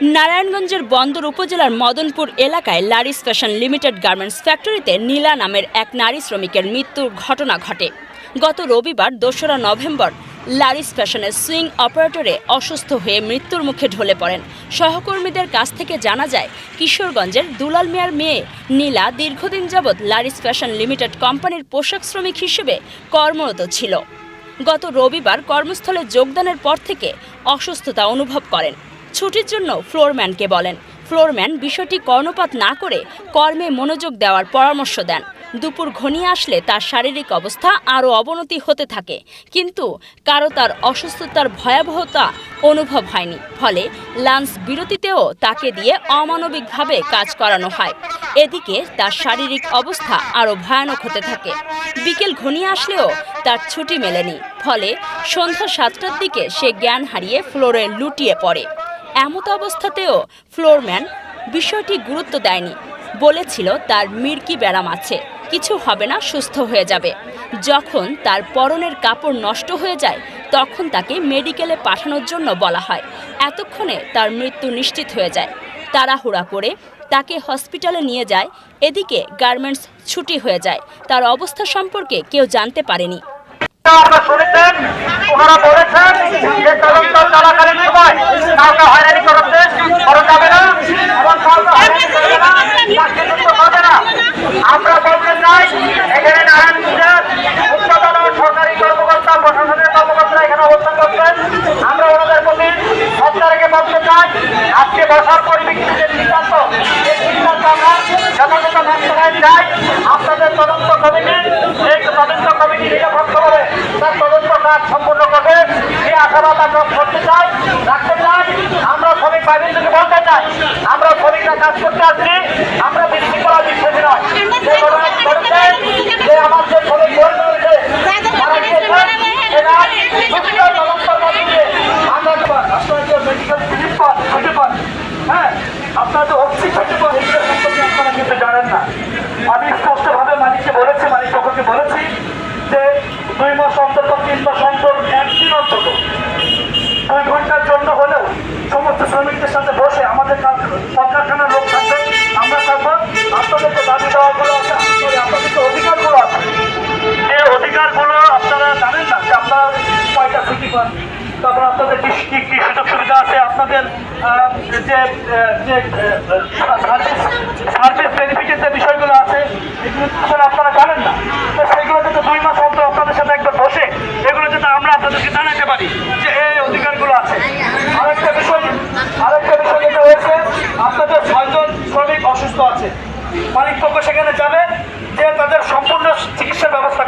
নারায়ণগঞ্জের বন্দর উপজেলার মদনপুর এলাকায় লারিস ফ্যাশন লিমিটেড গার্মেন্টস ফ্যাক্টরিতে নীলা নামের এক নারী শ্রমিকের মৃত্যুর ঘটনা ঘটে। গত রবিবার দোসরা নভেম্বর লারিস ফ্যাশনের সুইং অপারেটরে অসুস্থ হয়ে মৃত্যুর মুখে ঢলে পড়েন। সহকর্মীদের কাছ থেকে জানা যায়, কিশোরগঞ্জের দুলাল মিয়ার মেয়ে নীলা দীর্ঘদিন যাবৎ লারিস ফ্যাশন লিমিটেড কোম্পানির পোশাক শ্রমিক হিসেবে কর্মরত ছিল। গত রবিবার কর্মস্থলে যোগদানের পর থেকে অসুস্থতা অনুভব করেন। ছুটির জন্য ফ্লোরম্যানকে বলেন। ফ্লোরম্যান বিষয়টি কর্ণপাত না করে কর্মে মনোযোগ দেওয়ার পরামর্শ দেন। দুপুর ঘনিয়ে আসলে তার শারীরিক অবস্থা আরও অবনতি হতে থাকে। কিন্তু কারও তার অসুস্থতার ভয়াবহতা অনুভব হয়নি। ফলে লাঞ্চ বিরতিতেও তাকে দিয়ে অমানবিকভাবে কাজ করানো হয়। এদিকে তার শারীরিক অবস্থা আরও ভয়ানক হতে থাকে। বিকেল ঘনিয়ে আসলেও তার ছুটি মেলেনি। ফলে সন্ধ্যা সাতটার দিকে সে জ্ঞান হারিয়ে ফ্লোরে লুটিয়ে পড়ে। এমত অবস্থাতেও ফ্লোরম্যান বিষয়টি গুরুত্ব দেয়নি। বলেছিল, তার মির্কি ব্যারাম আছে, কিছু হবে না, সুস্থ হয়ে যাবে। যখন তার পরনের কাপড় নষ্ট হয়ে যায়, তখন তাকে মেডিকেলে পাঠানোর জন্য বলা হয়। এতক্ষণে তার মৃত্যু নিশ্চিত হয়ে যায়। তাড়াহুড়া করে তাকে হসপিটালে নিয়ে যায়। এদিকে গার্মেন্টস ছুটি হয়ে যায়। তার অবস্থা সম্পর্কে কেউ জানতে পারেনি। আপনারা করাতে করা যাবে না, এবং কাউকে না আমরা বলতে এখানে নারায়ণগঞ্জের করছেন। আমরা ওনাদের প্রতি সরকারকে বলতে চাই, আজকে বসার পরিপ্রেক্ষিতে যে সিদ্ধান্ত এই সিদ্ধান্ত আমরা যথাযথ বাস্তবায়ন চাই আপনাদের তদন্ত কমিটি এই তদন্ত কমিটি নিরপেক্ষভাবে তার তদন্ত কাজ সম্পূর্ণ করবে এই আশাবাদ আমরা করতে চাই, রাখতে চাই, আমরা শ্রমিক বাহিনীকে বলতে চাই, আমরা শ্রমিকরা কাজ করতে আসছি, আমরা বৃষ্টি করার বিষয় নয়। যে আমার যে শ্রমিক বন্ধু রয়েছে তারা গিয়েছেন এরা সুস্থ তদন্ত কমিটি আমরা আপনারা যে মেডিকেল ফিজিক পান ছুটি পান হ্যাঁ আপনারা তো অক্সি ছুটি পান এগুলো সম্পর্কে আপনারা কিন্তু জানেন না আমি স্পষ্টভাবে মালিককে বলেছি মালিক পক্ষকে বলেছি যে দুই মাস অন্তত তিন মাস অন্তর একদিন অন্তত দুই ঘণ্টার জন্য হলেও সমস্ত শ্রমিকদের সাথে বসে আমাদের কার- কলকারখানার লোক থাকবে আমরা থাকব আপনাদের যে দাবি দেওয়াগুলো আছে আসলে আপনাদের যে অধিকারগুলো আছে এই অধিকারগুলো আপনারা জানেন না যে আপনারা কয়টা ছুটি পান তারপর আপনাদের কি কি কি সুযোগ সুবিধা আছে আপনাদের আহ, যে বিষয়গুলো আছে আপনারা জানেন না। তো দুই মাস আপনাদের সাথে বসে আমরা আপনাদেরকে জানাতে পারি যে অধিকারগুলো আছে। বিষয় বিষয় হয়েছে, আপনাদের শ্রমিক অসুস্থ আছে। সেখানে যাবে, যে তাদের সম্পূর্ণ ব্যবস্থা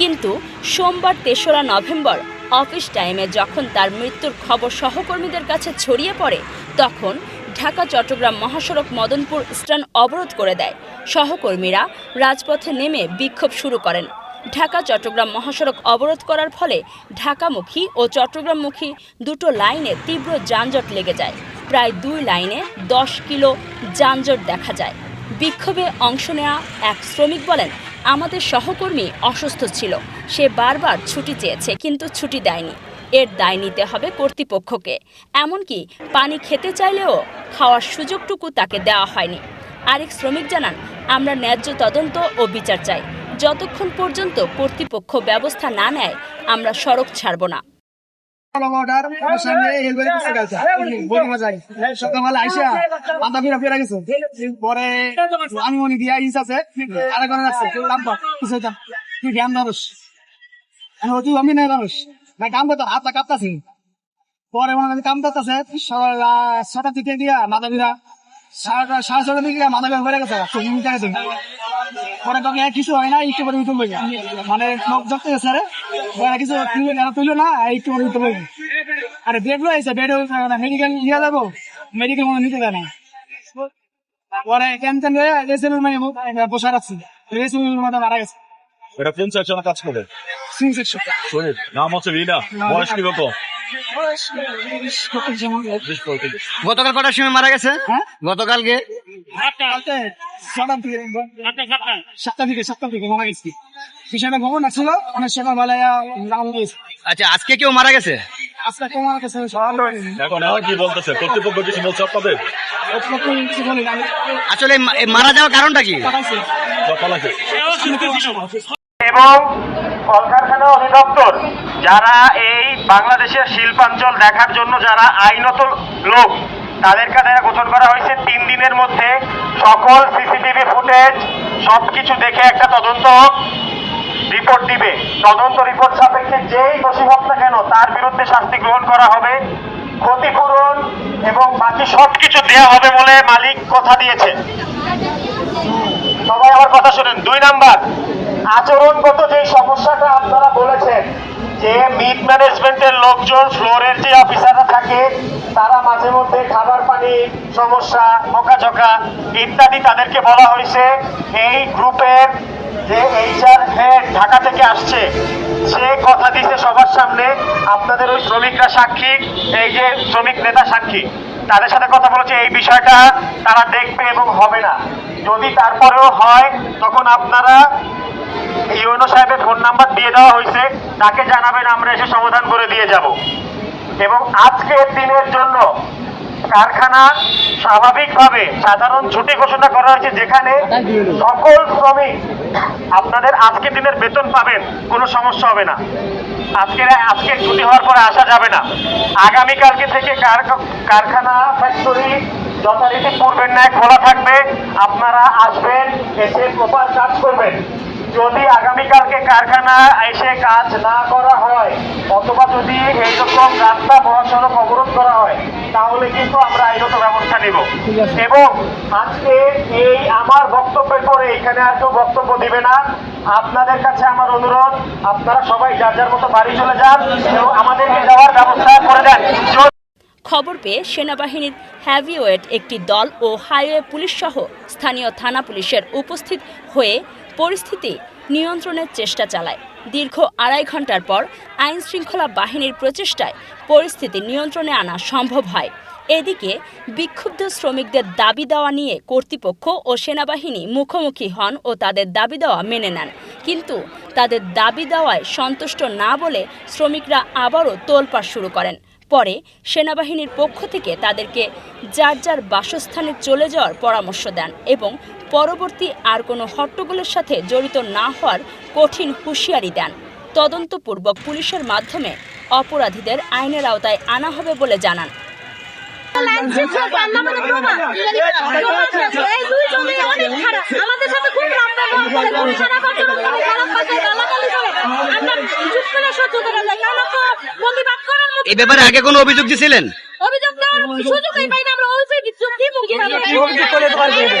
কিন্তু সোমবার তেসরা নভেম্বর অফিস টাইমে যখন তার মৃত্যুর খবর সহকর্মীদের কাছে ছড়িয়ে পড়ে, তখন ঢাকা, চট্টগ্রাম মহাসড়ক মদনপুর স্ট্যান্ড অবরোধ করে দেয়। সহকর্মীরা রাজপথে নেমে বিক্ষোভ শুরু করেন। ঢাকা, চট্টগ্রাম মহাসড়ক অবরোধ করার ফলে ঢাকামুখী ও চট্টগ্রামমুখী দুটো লাইনে তীব্র যানজট লেগে যায়। প্রায় দুই লাইনে দশ কিলো যানজট দেখা যায়। বিক্ষোভে অংশ নেওয়া এক শ্রমিক বলেন আমাদের সহকর্মী অসুস্থ ছিল। সে বারবার ছুটি চেয়েছে, কিন্তু ছুটি দেয়নি। এর দায় নিতে হবে কর্তৃপক্ষকে। এমনকি পানি খেতে চাইলেও খাওয়ার সুযোগটুকু তাকে দেওয়া হয়নি। আরেক শ্রমিক জানান, আমরা ন্যায্য তদন্ত ও বিচার চাই। যতক্ষণ পর্যন্ত কর্তৃপক্ষ ব্যবস্থা না নেয়, আমরা সড়ক ছাড়ব না। গেছে সকালবেলা আইসা ফিরা ফিরা গেছে পরে আমি মনে দিয়া ইস আছে আরেক ঘরে আছে। লাম্বা কিছু তুই জ্ঞান মানুষ তুই আমি নাই মানুষ না কাম করতো হাতটা কাঁপতাছি পরে মনে হয় কাম করতেছে সকাল ছটা থেকে দিয়া মাথা ফিরা সাড়ে সাড়ে ছটা দিকে মাথা ফিরা ফেরে গেছে। তুমি টাকা দিন পরে তোকে কিছু হয় না একটু পরে উঠে মানে যত গেছে রে কিছু তুইলো না একটু পরে উঠে আরে বেড রয়েছে বেড মেডিকেল নিয়ে যাব। মেডিকেল মনে নিতে দেয় না পরে ক্যান্সার হয়ে রেসিমের মানে বসে রাখছি। রেসিমের মধ্যে মারা গেছে। এটা কোন সেকশনে কাজ করে। সুইং সেকশন শরীর নাম হচ্ছে রিনা। বয়স কি কত গতকাল কটার সময় মারা গেছে? হ্যাঁ? গতকালকে? থেকে সাতটা থেকে সাতটা থেকে মারা গেছি। ভ্রমণ আসছিল অনেক আচ্ছা আজকে কেউ মারা গেছে? কাছে এখন কি বলতেছে? কর্তৃপক্ষ কিছু বলছে আপনাদের? কিছু আসলে মারা যাওয়ার কারণটা কি? এবং কলকারখানা অধিদপ্তর যারা এই বাংলাদেশের শিল্পাঞ্চল দেখার জন্য যারা আইনত লোক তাদেরকে তারা গঠন করা হয়েছে। তিন দিনের মধ্যে সকল সিসিটিভি ফুটেজ সবকিছু দেখে একটা তদন্ত রিপোর্ট দিবে। তদন্ত রিপোর্ট সাপেক্ষে যেই দোষী হোক না কেন, তার বিরুদ্ধে শাস্তি গ্রহণ করা হবে, ক্ষতিপূরণ এবং বাকি সবকিছু দেওয়া হবে বলে মালিক কথা দিয়েছে। সবাই আমার কথা শুনেন। দুই নাম্বার, আচরণগত যে সমস্যাটা আপনারা বলেছেন যে মিট ম্যানেজমেন্টের লোকজন ফ্লোরের যে অফিসাররা থাকে, তারা মাঝে মধ্যে খাবার, পানি, সমস্যা ঝোঁকা ইত্যাদি তাদেরকে বলা হয়েছে। এই গ্রুপের যে এইচআর হেড ঢাকা থেকে আসছে, সে কথা দিচ্ছে সবার সামনে। আপনাদের ওই শ্রমিকরা সাক্ষী, এই যে শ্রমিক নেতা সাক্ষী, তাদের সাথে কথা বলেছে। এই বিষয়টা তারা দেখবে এবং হবে না। যদি তারপরেও হয়, তখন আপনারা ইউনো সাহেবের ফোন নাম্বার দিয়ে দেওয়া হয়েছে। তাকে জানাবেন, আমরা এসে সমাধান করে দিয়ে যাব। এবং আজকের দিনের জন্য কারখানা স্বাভাবিকভাবে সাধারণ ছুটি ঘোষণা করা হয়েছে, যেখানে সকল শ্রমিক আপনাদের আজকের দিনের বেতন পাবেন, কোনো সমস্যা হবে না। আজকের আজকে ছুটি হওয়ার পরে আসা যাবে না। আগামীকালকে থেকে কার- কারখানা ফ্যাক্টরি যথারীতি পূর্বের ন্যায় খোলা থাকবে। আপনারা আসবেন, এসে প্রপার কাজ করবেন। যদি আগামীকালকে কারখানা এসে কাজ না করা হয় অথবা যদি এইরকম রাস্তা মহাসড়ক অবরোধ করা হয় তাহলে কিন্তু আমরা আইনত ব্যবস্থা নেব। এবং আজকে এই আমার বক্তব্যের পরে এখানে আর কেউ বক্তব্য দিবে না। আপনাদের কাছে আমার অনুরোধ আপনারা সবাই যার যার মতো বাড়ি চলে যান এবং আমাদেরকে যাওয়ার ব্যবস্থা করে দেন। খবর পেয়ে সেনাবাহিনীর হ্যাভিওয়েট একটি দল ও হাইওয়ে পুলিশ সহ স্থানীয় থানা পুলিশের উপস্থিত হয়ে পরিস্থিতি নিয়ন্ত্রণের চেষ্টা চালায়। দীর্ঘ আড়াই ঘণ্টার পর আইন শৃঙ্খলা বাহিনীর প্রচেষ্টায় পরিস্থিতি নিয়ন্ত্রণে আনা সম্ভব হয়। এদিকে বিক্ষুব্ধ শ্রমিকদের দাবি দেওয়া নিয়ে কর্তৃপক্ষ ও সেনাবাহিনী মুখোমুখি হন ও তাদের দাবি দেওয়া মেনে নেন। কিন্তু তাদের দাবি দেওয়ায় সন্তুষ্ট না বলে শ্রমিকরা আবারও তোলপাড় শুরু করেন। পরে সেনাবাহিনীর পক্ষ থেকে তাদেরকে যার যার বাসস্থানে চলে যাওয়ার পরামর্শ দেন এবং পরবর্তী আর কোনো হট্টগোলের সাথে জড়িত না হওয়ার কঠিন হুঁশিয়ারি দেন। তদন্তপূর্বক পুলিশের মাধ্যমে অপরাধীদের আইনের আওতায় আনা হবে বলে জানান। এই ব্যাপারে আগে কোনো অভিযোগ দিয়েছিলেন অভিযোগ দেওয়ার সুযোগই পাই না আমরা অভিযোগ দিব কীভাবে অভিযোগ করে দেওয়ার কি হবে?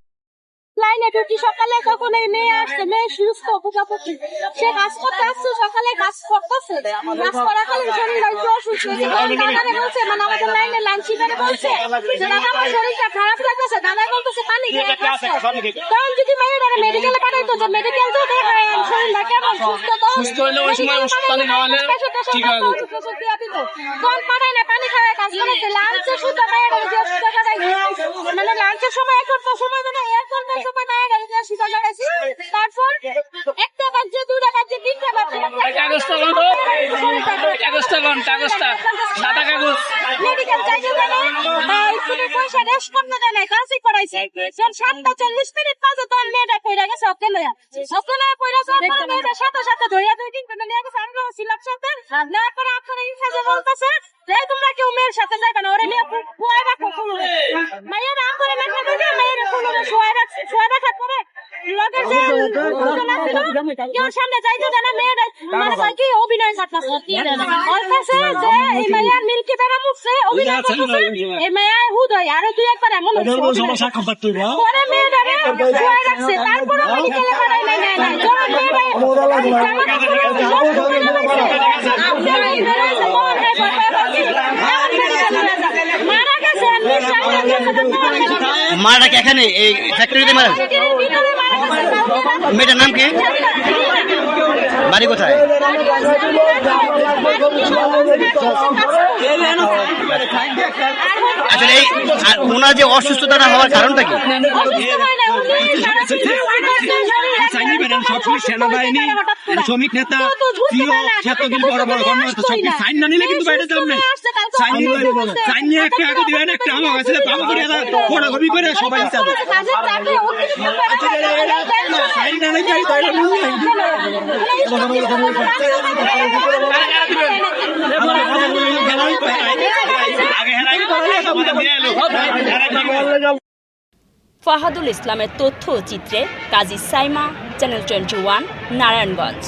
করে না কোনো সকালে কখন এই মেয়ে আসছে মেয়ে সুস্থ প্রজাপতি সে কাজ করতে আসছে সকালে কাজ করতেছে। কাজ করাকালীন শরীর একটু অসুস্থ দাদারে বলছে মানে আমাদের লাইনে লাইন শিকারে বলছে। যে দাদা আমার শরীরটা খারাপ লাগতেছে দাদা বলতেছে পানি খেয়ে খাচ্ছে। তখন যদি মেয়েরা মেডিকেলে পাঠাইতো যে মেডিকেল তো দেখায় শরীরটা কেমন সুস্থ তো। সুস্থ হলে ওই সময় ওষুধ পানি খাওয়ালে ঠিক আছে তখন পাঠাই না পানি খাওয়ায় কাজ করেছে লাঞ্চে শুধু মেয়েরা যে অসুস্থ মানে লাঞ্চের সময় এক ঘণ্টা সময় এক ঘণ্টার সময় না গাড়ি দিয়ে সিধা লাগাইছি তারপর একটা বাজছে দুটা বাজছে তিনটা বাজছে কাগজটা কাগজটা। সাদা কাগজ। মেডিকেল চাইছে পয়সা রেস্ট করতে দেয় না কাজই সাতটা চল্লিশ মিনিট বাজে তখন মেয়েটা পড়ে গেছে অকে লয়া অকে লয়া পড়ে যাওয়ার পরে মেয়েটা সাথে সাথে ধরিয়া দুই তিন ঘণ্টা নিয়ে গেছে। আমরা ছিলাম সাথে। নেওয়ার পরে আপনারা ইনসাজে বলতেছে যে তোমরা কেউ মেয়ের সাথে যাবে না। ওরে নিয়ে মায়েরা করে না খাবে না মেয়েরা রাখ শোয়ায় রাখার কেউ সামনে যাইতে দেয় না মানে কয় কি অভিনয় করতেছে যে এই মিল্কি মুখছে অভিনয় করতেছে। এই আরও দুই একবার এমন পরে মেয়েটারে রাখছে। তারপরে মেডিকেলে পাঠাই নাই নাই যখন মন। মারা এখানে এই ফ্যাক্টরিতে মারা ভিতরে মারা গেছে, কাউকে না- মেয়েটার নাম কি? বাড়ি কোথায়? আসলে এই আর ওনার যে অসুস্থতাটা হওয়ার কারণটা কি? সেনাবাহিনী শ্রমিক নেতা প্রিয় ক্ষেত্রগুলি বড় বড় সব সাইন না নিলে কিন্তু বাইরে যাবেন সাইন নিয়ে একটা আগে দিবেন একটা আমার কাছে পাবো করে করে সবাই সাইন না আগে হেরাই করে দিয়ে এলো ফাহাদুল ইসলামের তথ্য চিত্রে Kazi Saima channel twenty one Narayanganj.